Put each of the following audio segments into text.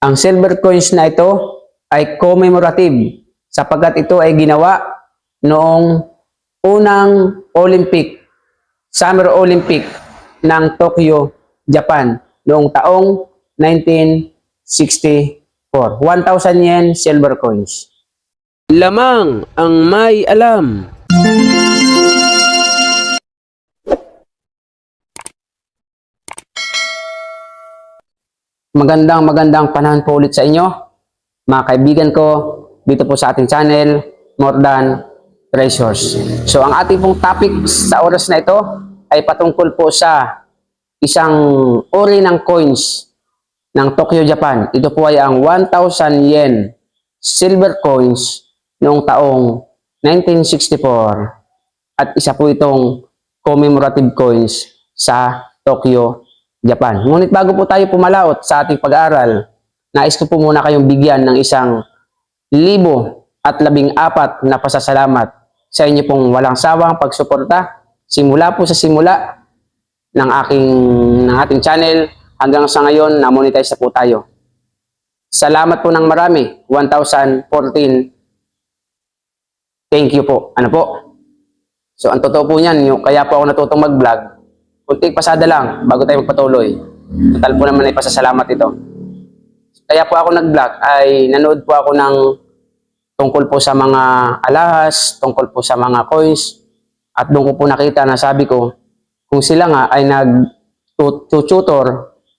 Ang silver coins na ito ay commemorative sapagkat ito ay ginawa noong unang Olympic, Summer Olympic ng Tokyo, Japan noong taong 1964. 1,000 yen silver coins. Lamang ang may alam. Magandang magandang panahon po ulit sa inyo. Mga kaibigan ko, dito po sa ating channel, More Than Treasures. So ang ating pong topic sa oras na ito ay patungkol po sa isang uri ng coins ng Tokyo, Japan. Ito po ay ang 1,000 yen silver coins noong taong 1964 at isa po itong commemorative coins sa Tokyo, Japan. Ngunit bago po tayo pumalaot sa ating pag-aaral, nais ko po muna kayong bigyan ng isang libo at labing apat na pasasalamat sa inyo pong walang sawang pagsuporta simula po sa simula ng aking ng ating channel hanggang sa ngayon na monetize na po tayo. Salamat po ng marami. 1,014. Thank you po. Ano po? So, ang totoo po niyan, yung, kaya po ako natutong mag-vlog. Kunting pasada lang bago tayo magpatuloy. Total po naman ay pasasalamat ito. Kaya po ako nag-vlog ay nanood po ako ng tungkol po sa mga alahas, tungkol po sa mga coins. At doon ko po nakita na sabi ko, kung sila nga ay nag-tutor,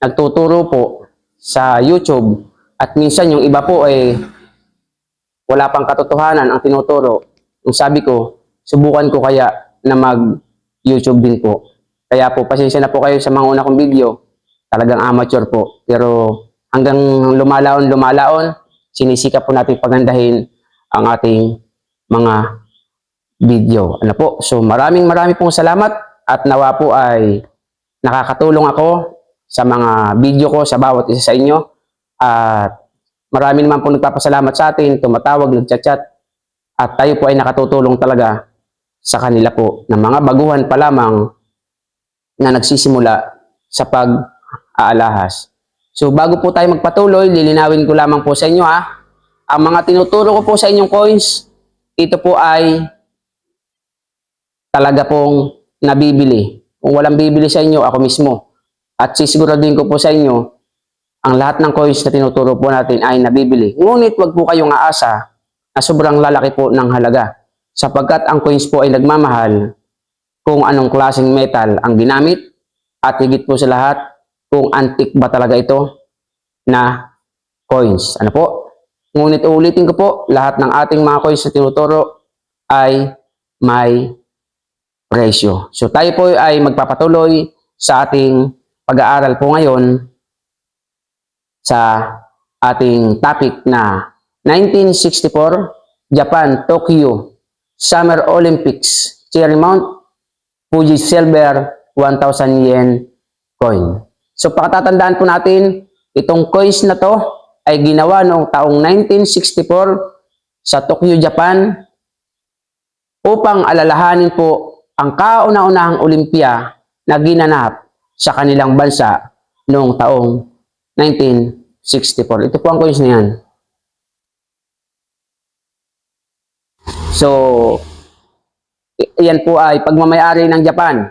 nagtuturo po sa YouTube at minsan yung iba po ay wala pang katotohanan ang tinuturo. Yung sabi ko, subukan ko kaya na mag-YouTube din po. Kaya po, pasensya na po kayo sa mga una kong video. Talagang amateur po. Pero hanggang lumalaon, lumalaon, sinisikap po natin pagandahin ang ating mga video. Ano po? So maraming maraming pong salamat at nawa po ay nakakatulong ako sa mga video ko sa bawat isa sa inyo. At marami naman po nagpapasalamat sa atin, tumatawag, nagchat-chat. At tayo po ay nakatutulong talaga sa kanila po ng mga baguhan pa lamang na nagsisimula sa pag-aalahas. So bago po tayo magpatuloy, lilinawin ko lamang po sa inyo ha. Ang mga tinuturo ko po sa inyong coins, ito po ay talaga pong nabibili. Kung walang bibili sa inyo, ako mismo. At sisiguraduhin ko po sa inyo, ang lahat ng coins na tinuturo po natin ay nabibili. Ngunit wag po kayong aasa na sobrang lalaki po ng halaga. Sapagkat ang coins po ay nagmamahal kung anong klaseng metal ang ginamit at higit po sa lahat kung antique ba talaga ito na coins. Ano po? Ngunit ulitin ko po, lahat ng ating mga coins na tinuturo ay may presyo. So tayo po ay magpapatuloy sa ating pag-aaral po ngayon sa ating topic na 1964 Japan Tokyo Summer Olympics Cherry Mount Fuji Silver 1,000 yen coin. So pakatatandaan po natin, itong coins na to ay ginawa noong taong 1964 sa Tokyo, Japan upang alalahanin po ang kauna-unahang Olympia na ginanap sa kanilang bansa noong taong 1964. Ito po ang coins na yan. So, i- yan po ay pagmamayari ng Japan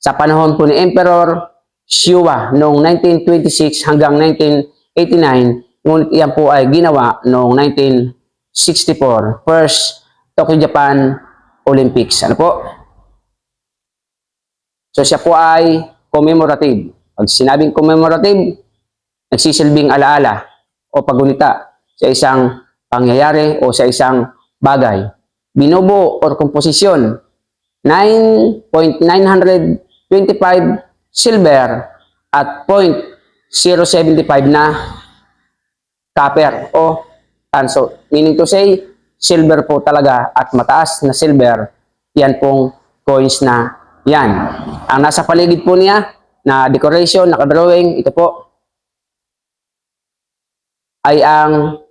sa panahon po ni Emperor Shuwa noong 1926 hanggang 1989. Ngunit yan po ay ginawa noong 1964. First Tokyo Japan Olympics. Ano po? So siya po ay commemorative. Pag sinabing commemorative, nagsisilbing alaala o pagunita sa isang pangyayari o sa isang bagay. Binubuo or komposisyon 9.925 silver at 0.075 na copper o tanso. Meaning to say, silver po talaga at mataas na silver, yan pong coins na yan. Ang nasa paligid po niya na decoration, nakadrawing, ito po ay ang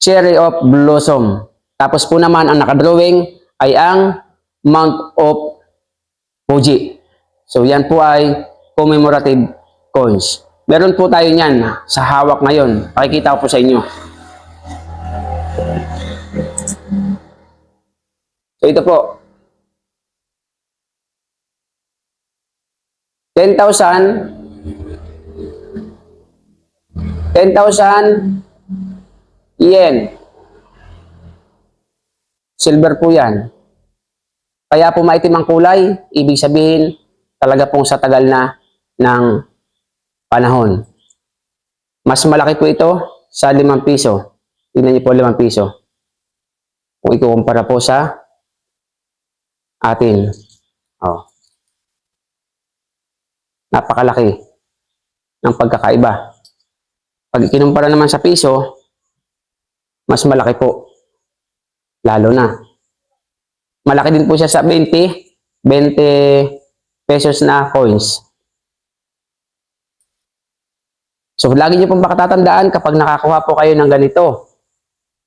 cherry of blossom. Tapos po naman ang nakadrawing ay ang Mount of Fuji. So yan po ay commemorative coins. Meron po tayo niyan sa hawak ngayon. Pakikita ko po sa inyo. So ito po. 10,000 10,000 yen. Silver po yan. Kaya po maitim ang kulay, ibig sabihin talaga pong sa tagal na ng panahon. Mas malaki po ito sa 5 piso. Tingnan niyo po 5 piso. Kung ikukumpara po sa atin. Oh. Napakalaki ng pagkakaiba. Pag ikinumpara naman sa piso, mas malaki po. Lalo na. Malaki din po siya sa 20, 20 pesos na coins. So, lagi niyo pong makatatandaan kapag nakakuha po kayo ng ganito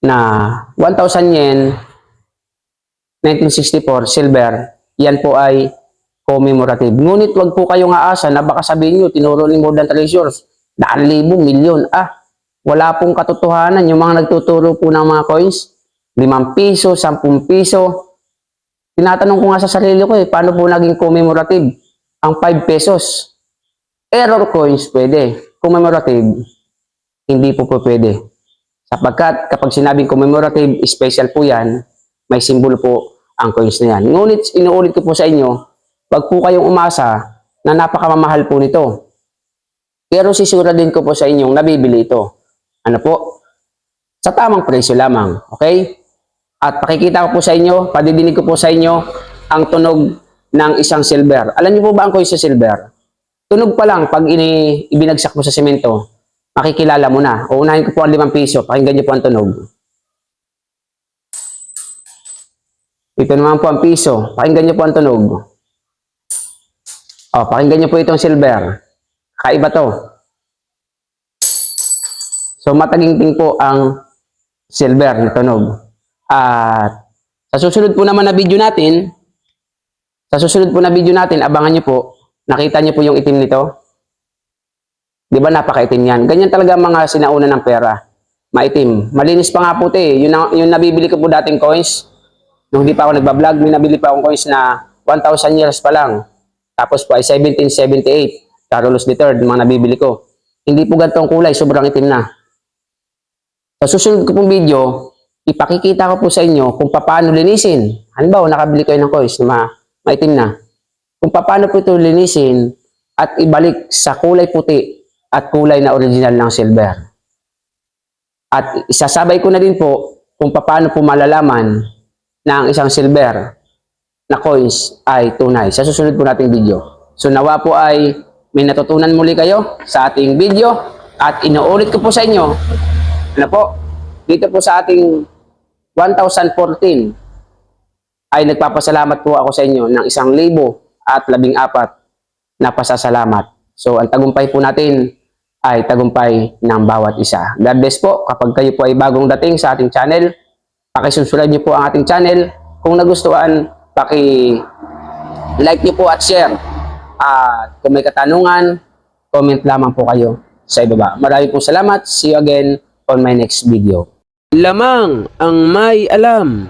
na 1,000 yen, 1964, silver, yan po ay commemorative. Ngunit wag po kayong aasa na baka sabihin nyo, tinuro ni Modern Treasures, daan libo, milyon. Ah, wala pong katotohanan. Yung mga nagtuturo po ng mga coins, 5 piso, 10 piso. Tinatanong ko nga sa sarili ko eh, paano po naging commemorative ang 5 pesos? Error coins pwede. Commemorative, hindi po po pwede. Sapagkat kapag sinabing commemorative, special po yan, may simbolo po ang coins na yan. Ngunit inuulit ko po sa inyo, wag po kayong umasa na napakamamahal po nito. Pero sisura din ko po sa inyong nabibili ito. Ano po? Sa tamang presyo lamang. Okay? At pakikita ko po sa inyo, padidinig ko po sa inyo ang tunog ng isang silver. Alam niyo po ba ang coin sa silver? Tunog pa lang pag ini, ibinagsak mo sa semento, makikilala mo na. Uunahin ko po ang 5 piso, pakinggan niyo po ang tunog. Ito naman po ang piso, pakinggan niyo po ang tunog. O, pakinggan niyo po itong silver. Kaiba to. So, mataginting po ang silver na tunog. At sa susunod po naman na video natin, sa susunod po na video natin, abangan nyo po, nakita nyo po yung itim nito? Di ba napakaitim yan? Ganyan talaga mga sinauna ng pera. Maitim. Malinis pa nga po ito eh. Yung, yung nabibili ko po dating coins, nung hindi pa ako nagbablog, may nabili pa akong coins na 1,000 years pa lang. Tapos po ay 1778. Carlos III, mga nabibili ko. Hindi po ganito ang kulay, sobrang itim na. Sa susunod ko pong video, ipakikita ko po sa inyo kung paano linisin. Halimbawa, nakabili kayo ng coins na ma- maitim na. Kung paano po ito linisin at ibalik sa kulay puti at kulay na original ng silver. At isasabay ko na din po kung paano po malalaman na ang isang silver na coins ay tunay. Sa susunod po nating video. So nawa po ay may natutunan muli kayo sa ating video at inuulit ko po sa inyo ano po, dito po sa ating 1014 ay nagpapasalamat po ako sa inyo ng isang libo at labing apat na pasasalamat. So, ang tagumpay po natin ay tagumpay ng bawat isa. God bless po. Kapag kayo po ay bagong dating sa ating channel, pakisusunod niyo po ang ating channel. Kung nagustuhan, paki-like niyo po at share. At kung may katanungan, comment lamang po kayo sa ibaba. Maraming po salamat. See you again on my next video. Lamang ang may alam.